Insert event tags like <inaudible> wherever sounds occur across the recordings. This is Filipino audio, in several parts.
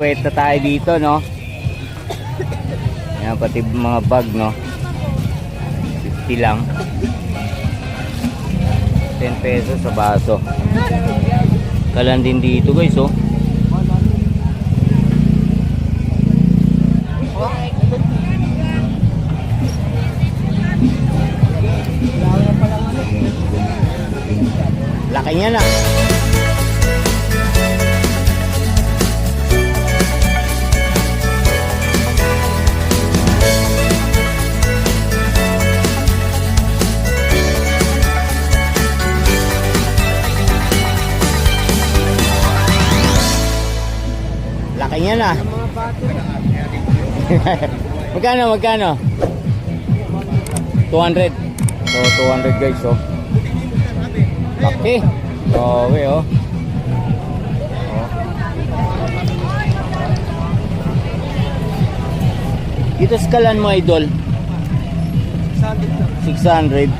Wait na tayo dito, no? Yan, pati mga bag, no? 50 lang. 10 pesos sa baso. Kalan din dito, guys, oh. Laki niya na. Laki niya na. <laughs> magkano, magkano? 200. So, 200 guys, oh. Laki. Oh, we, oh. Oh. Dito skalan mo, idol. 600.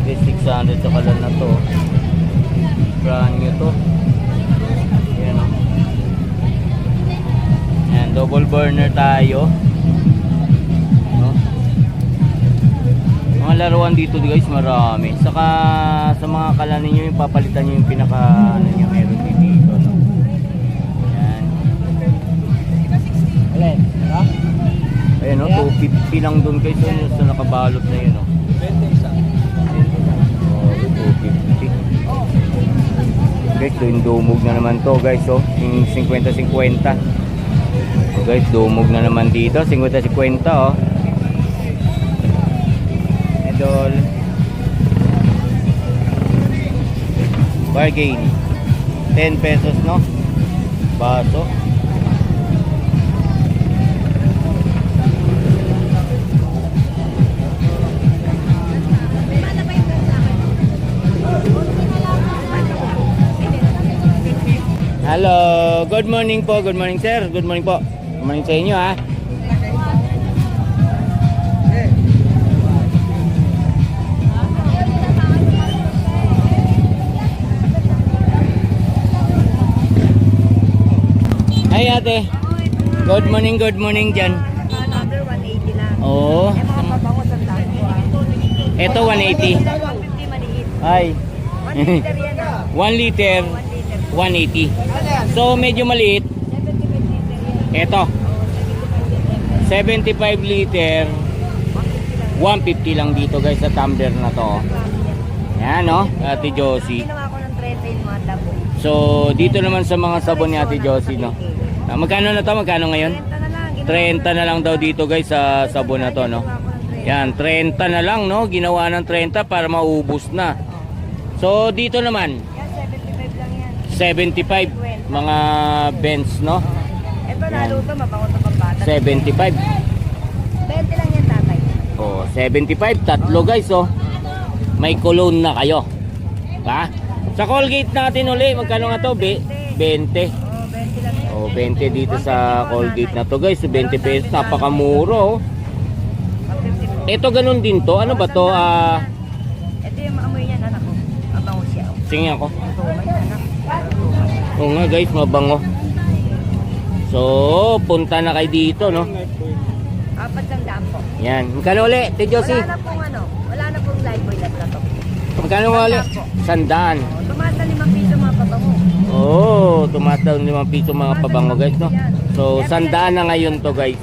Okay, 600 sa kalan na to. Brand new to. Yan, double burner tayo. No? Mga laruan dito guys, marami. Saka sa mga kalan ninyo, yung papalitan nyo yung pinaka ano nyo, meron dito. No? Yan. Alin? Ha? Ayan, no? 250 lang doon guys. Yun, sa nakabalot na yun. No? 20 isa. Oh, 250. Guys, so yung dumog na naman to guys. Oh. Yung 50-50. Oh, guys, dumog na naman dito. 50-50 oh. Idol. Bargain. 10 pesos no? Baso. Hello, good morning po, good morning sir, good morning po. Morning sa inyo ha. Hi ate. Good morning, good morning dyan. Number 180 lang. Oo. Eh, mga pabango sa daan ko ah. Ito 180. 150 maliit. Ay. 1 liter yan ah. 1 liter, 1 liter. 180. So medyo maliit. 75 liter yan. Ito, 75 liter, 150 lang dito guys sa tumbler na to. Yan no, Ate Josie. Ginawa ko ng 30 yung mga dabo. So dito naman sa mga sabon ni Ate Josie no. Ah, magkano na to? Magkano ngayon? 30 na lang. 30 na lang daw dito guys sa sabon na to no. Yan, 30 na lang no. Ginawa ng 30 para maubos na. So dito naman, Yan, 75 lang yan. 75 mga bends no. Ito lalo to, mabango to pambata. 75. 20 lang yan tatay. Oh, 75 tatlo guys oh. May cologne na kayo. Ha? Sa Colgate natin uli, magkano nga to? Be, 20. Oh, 20 lang yan. Oh, 20 dito sa Colgate na to guys. 20 pesos, napakamura oh. Pag 50 po. Ito ganun din to. Ano ba to? Ah, Ito yung maamoy niyan, anak ko. Mabango siya. oh. tingin ako. Oo nga guys, mabango. So, punta na kayo dito no. Apat lang daan po. Yan. Magkano uli? Te Josie? Wala na pong ano, wala na pong live boy na to. Magkano nga uli? Sandaan. Tumata limang piso mga pabango. Oh, tumataw ng mga piso mga pabango guys no. So, sandaan na ngayon to guys.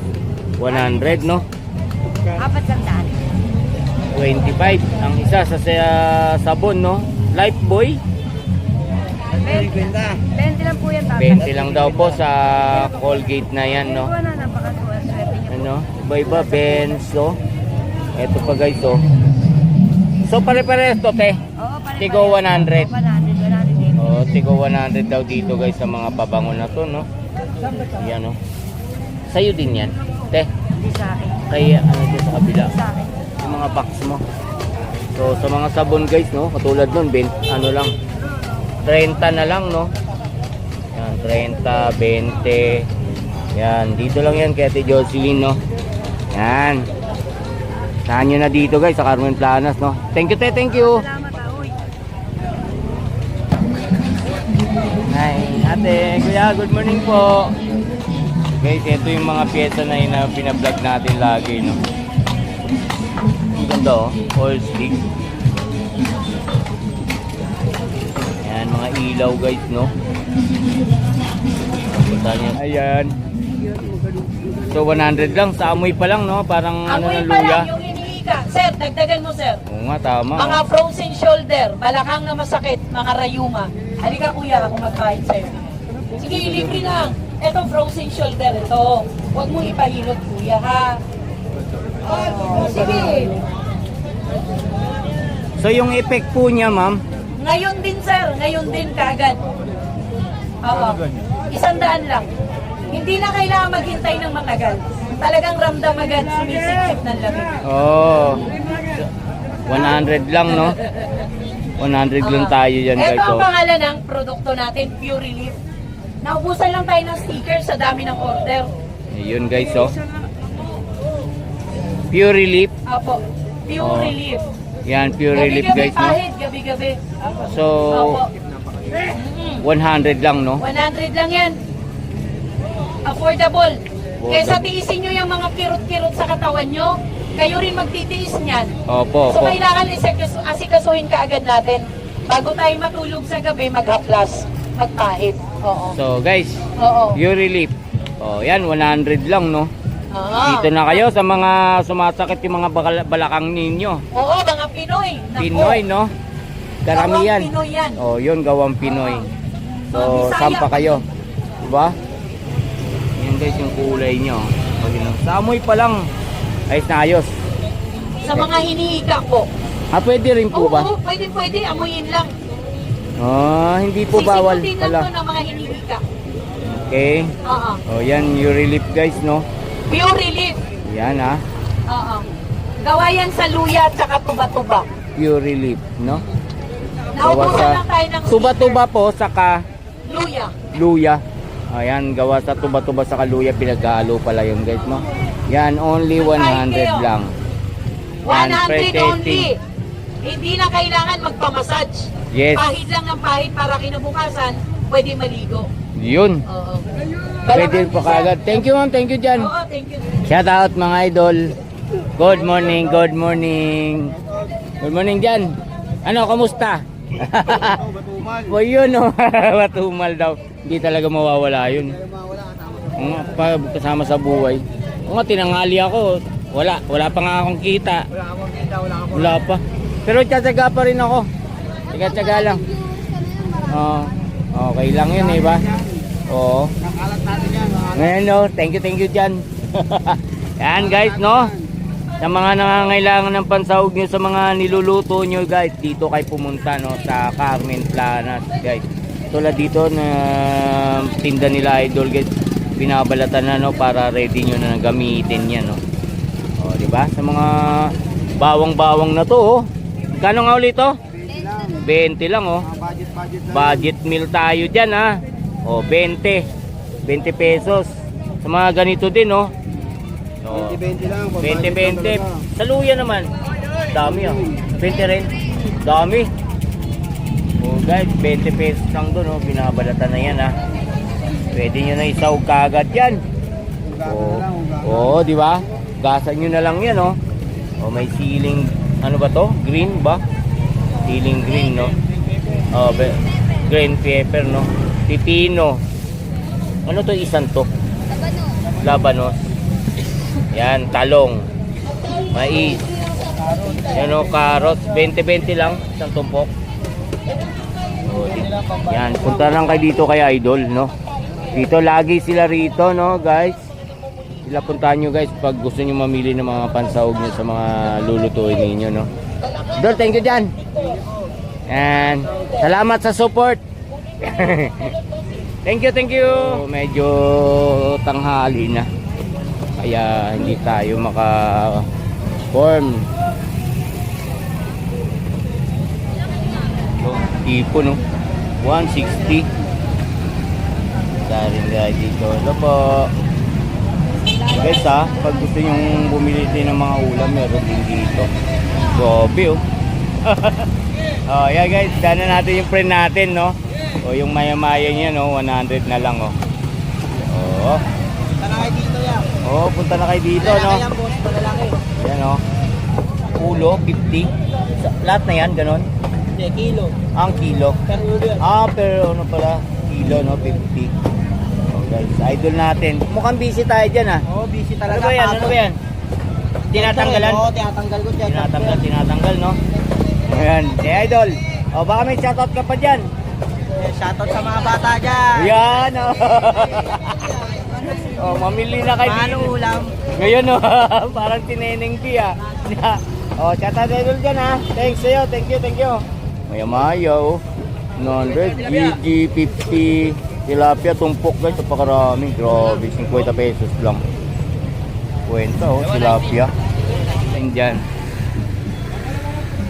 100 no. Apat lang daan. 25 ang isa sa, sa sabon no. Lifebuoy 20 lang. 20 lang po yan tatay. 20 lang daw po sa Colgate na yan no. Ito na, napakaswerte niyo. Ano? Iba-iba Benzo. Ito pa guys oh. So pare-pares to te. Oo, pare Tigo 100. 100, 100 din. Oh, tigo 100 daw dito guys sa mga pabango na to no. Yan oh. Sa'yo din yan. Te, Hindi sa akin. kaya ano dito sa kabila. Sa akin. Yung mga box mo. So sa mga sabon guys no, katulad nun, ben, ano lang. 30 na lang no. Yan, 30, 20. Yan, dito lang yan kay Ate Jocelyn no. Yan. Saan nyo na dito guys sa Carmen Planas no. Thank you te, thank you. Salamat ah. Hi, Ate, kuya, good morning po. Guys, ito yung mga pyesa na yun na pinablog natin lagi, no? Ang ganda, oh. Oil stick. Ilaw, guys, no? Punta niya. Ayan. So, 100 lang. Sa amoy pa lang, no? Parang ano Amoy ng pa luya. lang yung iniika. Sir, dagdagan mo, sir. Oo nga, tama. Mga frozen shoulder, balakang na masakit, mga rayuma. Halika kuya, ako magkain sa'yo. Sige, libre lang. Ito frozen shoulder, ito. Huwag mo ipahilot kuya, ha? Oh, sige. So, yung effect po niya, ma'am, Ngayon din, sir. Ngayon din, kagad. Oo. Isang daan lang. Hindi na kailangan maghintay ng matagal. Talagang ramdam agad, sumisip-sip ng lamig. Oh. 100 lang, no? 100 lang tayo dyan, guys. Ito ang pangalan ng produkto natin, Pure Relief. Naubusan lang tayo ng sticker sa dami ng order. Ayun, guys, oh. Pure Relief. Apo, Pure Oh. Relief. Yan, Pure Relief, guys, no? gabi-gabi. So, Apo. 100 lang, no? 100 lang yan. Affordable. Kaysa tiisin nyo yung mga kirot-kirot sa katawan nyo, kayo rin magtitiis niyan. Opo, So opo. kailangan isikas- asikasuhin ka agad natin. Bago tayo matulog sa gabi, maghaplas, magpahid. Oo. So, guys, Oo. Pure Relief. Oh, yan, 100 lang, no? Oo. Dito na kayo sa mga sumasakit yung mga balakang ninyo. Oo, Pinoy. Naku. Pinoy, no? Karamihan. Gawang Pinoy yan. Oh, yun, gawang Pinoy. So, Mga Bisaya. saan pa kayo? Diba? Yan guys, yung kulay nyo. O, yun, lang. sa amoy pa lang, ayos na ayos. Sa mga hinihiga po. Ah, pwede rin po Oo, ba? oo, pwede, pwede. Amuyin lang. Ah, hindi po bawal Sisikutin lang pala. to ng mga hinihiga. Okay. Oo. O, yan, yung relief guys, no? Pure relief. Yan, ha? Oo. Gawa yan sa luya at saka tuba-tuba. Pure relief, no? Naubusan lang tayo ng Tuba-tuba po, saka luya. luya. Ayan, gawa sa tuba-tuba sa kaluya, pinaghalo pala yun guys, no? Yan, only 100 lang. 100 pretty. only. Hindi na kailangan magpamassage. Yes. Pahid lang ng pahid para kinabukasan, pwede maligo. Yun. Oo. Pwede po kagad. Thank you ma'am, thank you dyan. Oo, thank you. Shout out mga idol. Good morning, good morning. Good morning dyan. Ano, kamusta? o yun o, matumal <laughs> daw. Hindi talaga mawawala yun. Nga, pa, kasama sa buhay. O nga, tinangali ako. Wala, wala pa nga akong kita. Wala akong kita, wala akong Wala pa. Pero tiyatsaga pa rin ako. Tsaga-tsaga lang. Oo. okay lang yun, eh ba? Oo. kakalat natin yan. Ngayon, no, thank you, thank you dyan. <laughs> Yan, guys, no? Sa mga nangangailangan ng pansahog nyo sa mga niluluto nyo, guys, dito kayo pumunta, no? Sa Carmen Planas, guys. Tulad dito na tinda nila idol, guys. Binabalatan na, no? Para ready nyo na gamitin yan, no? O, di ba? Sa mga bawang-bawang na to, oh. Kano nga ulit, oh? 20 lang, oh. mga budget, budget lang. Budget meal tayo dyan ha. O, 20. 20 pesos. Sa mga ganito din, no? O, 20-20 lang. pang budget lang 20-20. talaga. Sa luya naman. Dami ah. 20 rin. Dami. O guys, 20 pesos lang doon, oh. Binabalatan na yan ha. Pwede nyo na isaw kagad yan. Oo, na lang, hugasan. Oo, di ba? Gasan nyo na lang yan, oh. O, may ceiling, ano ba to? Green ba? Ceiling green, no? Oh, be, green pepper, no? Pipino. Ano to isang to? Labanos. Yan, talong. Mais. Yan o, carrots. 20-20 lang, isang tumpok. O, yan, punta lang kayo dito kay Idol, no? Dito lagi sila rito, no, guys? Sila puntahan nyo, guys, pag gusto nyo mamili ng mga pansahog nyo sa mga lulutuin ninyo, no? Idol, thank you dyan. And salamat sa support. <laughs> thank you, thank you. Medyo tanghali na. Kaya hindi tayo maka-form. So, tipo no. 160. Darin guys dito. Hello po. Guys ha, pag gusto nyo bumili din ng mga ulam, meron din dito. Grabe oh. <laughs> oh, yeah guys, dana natin yung friend natin, no? O yung maya-maya niya, no, 100 na lang, oh. Oo. Oo, punta na kayo dito, no? Malalaki yan, boss. Malalaki. Yan, oh. Ulo, 50. Sa, lahat na yan, ganon. Hindi, kilo. Ang kilo. Per ulo yan. Ah, pero ano pala, kilo, no, 50. Oh, guys, idol natin. Mukhang busy tayo dyan, ah. Oo, busy Ano talaga. ba yan? Ano ba yan? Tinatanggalan? Oo, tinatanggal ko dyan. Tinatanggal, tinatanggal, no? Ayan, si Idol. O, baka may shoutout ka pa dyan. Shoutout sa mga bata dyan. Yan, oh. <laughs> oh, mamili na kayo dito. ulam? Ngayon, oh, <laughs> parang tineneng pi, ah. <laughs> oh, shoutout Idol dyan, ha. Thanks sa'yo, thank you, thank you. Maya oh. 900, GG, 50, tilapia, tumpok guys, napakarami. Grabe, 50 pesos lang. Kwenta, oh, tilapia. Yan.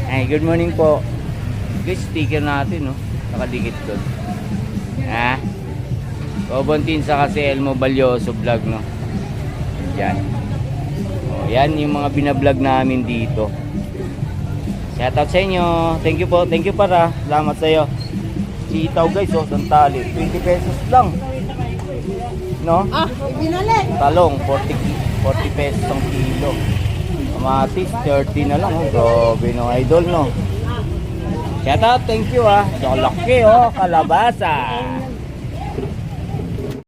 Ay, good morning po. Guys, sticker natin, no? Nakadikit doon. Ha? Bobontin sa kasi Elmo Balyoso vlog, no? Yan. O, yan yung mga binablog namin dito. Shoutout sa inyo. Thank you po. Thank you para. Salamat sa iyo. Sitaw guys, oh, santali. 20 pesos lang. No? Ah, ibinalik. Talong, 40, ki- 40 pesos ang kilo. Kamatis, 30 na lang. Oh. Grabe no, idol, no? Shout out, thank you ah. So, laki oh, kalabasa.